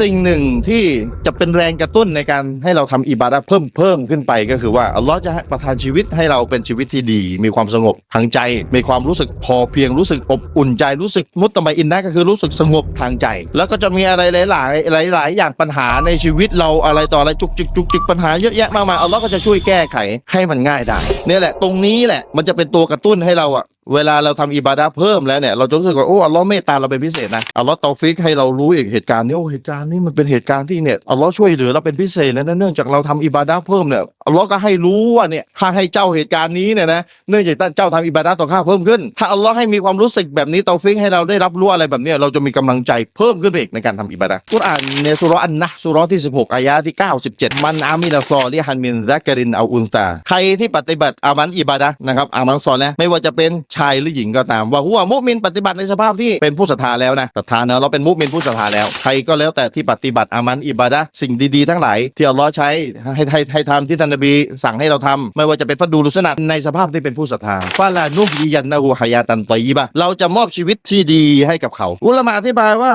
สิ่งหนึ่งที่จะเป็นแรงกระตุ้นในการให้เราทำอิบาดะเพิ่มเพิ่มขึ้นไปก็คือว่าอัลลอฮ์จะให้ประทานชีวิตให้เราเป็นชีวิตที่ดี มีความสงบทางใจ มีความรู้สึกพอเพียงรู้สึกอบอุ่นใจรู้สึกมุตตะไมอินนะก็คือรู้สึกสงบทางใจ แล้วก็จะมีอะไรหลาย ๆ หลาย ๆ อย่างปัญหาในชีวิตเราอะไรต่ออะไรจุกจิกจุกจิกปัญหาเยอะแยะมากมายอัลลอฮ์ก็จะช่วยแก้ไขให้มันง่ายได้เนี่ยแหละ ตรงนี้แหละมันจะเป็นตัวกระตุ้นให้เราอะ เวลาเราทำอิบาดะเพิ่มแล้วเนี่ยเราจะรู้สึกว่าโอ้อัลลอฮ์เมตตาเราเป็นพิเศษนะอัลลอฮ์ตอฟิกให้เรารู้อีกเหตุการณ์นี้โอ้เหตุการณ์นี้มันเป็นเหตุการณ์ที่เนี่ยอัลลอฮ์ช่วยเหลือเราเป็นพิเศษแล้วนะเนื่องจากเราทำอิบาดะเพิ่มเนี่ยอัลลอฮ์ก็ให้รู้ว่าเนี่ยข้าให้เจ้าเหตุการณ์นี้เนี่ยนะเนื่องจากเจ้าทำอิบาดะต่อข้าเพิ่มขึ้น ถ้าอัลลอฮ์ให้มีความรู้สึกแบบนี้เตาฟิกให้เราได้รับรู้อะไรแบบนี้เราจะมีกำลังใจเพิ่มขึ้นไปอีกในการทำอิบาดะกุรอานในสุรอันนะสุรที่ 16อายะที่ 97 มันอามิลซอลิฮันมินซักรินเอาอุนตาใครที่ปฏิบัติอามันอิบาดะนะครับอามันซอลนะไม่ว่าจะเป็นชายหรือหญิงก็ตามว่าหัวมุมินปฏิบัติในสภาพที่เป็นผู้ศรัทธาแล้วนะศรัทธานะเราเป็นมุมินผู้ศรัทธาแล้วใครก็แล้วแต่ที่ปฏิบัติอามันอิบาดะสิ่งดีๆทั้งหลายที่อัลลอฮ์ใช้ให้ให้ให้ทำที่ท่านนบีสั่งให้เราทำไม่ว่าจะเป็นฟัดดูลุสนัดในสภาพที่เป็นผู้ศรัทธาฟาลานุฮียันนะฮูฮายาตันตอยบะเราจะมอบชีวิตที่ดีให้กับเขา อุลามะอธิบายว่า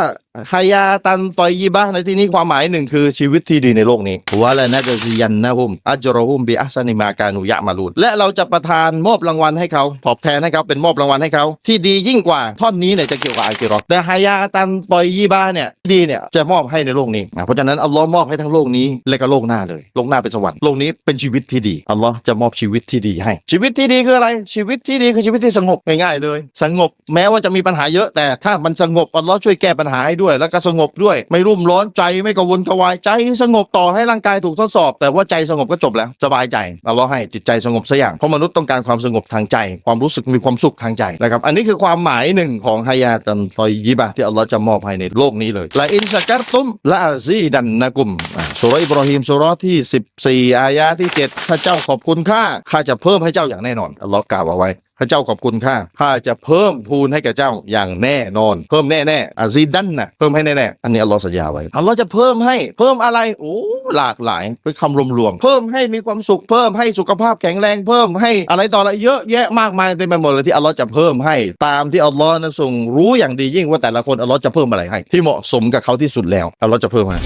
ฮายาตันตอยยีบะห์ในที่นี้ความหมายหนึ่งคือชีวิตที่ดีในโลกนี้วะละนะจซียันนะฮุมอัจรอฮุมบิอัสนิมากานุยะมาลูนและเราจะประทานมอบรางวัลให้เขาตอบแทนให้เขาเป็นมอบรางวัลให้เขาที่ดียิ่งกว่าท่อนนี้เนี่ยจะเกี่ยวกับอาคิเรอแต่ฮายาตันตอยยีบะห์เนี่ยดีเนี่ยจะมอบให้ในโลกนี้อะเพราะฉะนั้นอัลลอฮ์มอบให้ทั้งโลกนี้และก็โลกหน้าเลยโลกหน้าเป็นสวรรค์โลกนี้เป็นชีวิตที่ดีอัลลอฮ์จะมอบชีวิตที่ดีให้ ชีวิตที่ดีคืออะไร ชีวิตที่ดีคือชีวิตที่สงบง่ายๆเลย สงบแม้ว่าจะมีปัญหาเยอะแต่ถ้ามันสงบอัลลอฮ์ช่วยแก้ปัญหาให้ด้วยแล้วก็สงบด้วย ไม่รุ่มร้อนใจไม่กังวลกระวายใจสงบต่อให้ร่างกายถูกทดสอบ แต่ว่าใจสงบก็จบแล้วสบายใจอัลลอฮ์ให้จิตใจสงบสัอย่างเพราะมนุษย์ต้องการความสงบทางใจ ความรู้สึกมีความสุขทางใจนะครับอันนี้คือความหมายหนึ่งของฮายาตันทอยยิบะที่อัลลอฮ์จะมอบให้ในโลกนี้เลยละอินชะกัรตุมละอาซีดันนะกุมอะ สุรอิบรอฮีมสุราะห์ที่ 14 อายะที่ 7 ถ้าเจ้าขอบคุณข้าข้าจะเพิ่มให้เจ้าอย่างแน่นอนอัลลอฮ์กล่าวเอาไว้พระเจ้าขอบคุณข้าข้าจะเพิ่มพูนให้แก่เจ้าอย่างแน่นอน เพิ่มแน่แน่อาซีดันนะเพิ่มให้แน่แน่อันนี้อัลลอฮ์สัญญาไว้อัลลอฮ์จะเพิ่มให้เพิ่มอะไรโอ้หลากหลายเป็นคำรวมๆเพิ่มให้มีความสุขเพิ่มให้สุขภาพแข็งแรงเพิ่มให้อะไรต่ออะไรเยอะแยะมากมายเต็มไปหมดเลยที่อัลลอฮ์จะเพิ่มให้ ตามที่อัลลอฮ์นั้นทรงรู้อย่างดียิ่งว่าแต่ละคนอัลลอฮ์จะเพิ่มอะไรให้ ที่เหมาะสมกับเขาที่สุดแล้วอัลลอฮ์จะเพิ่มให้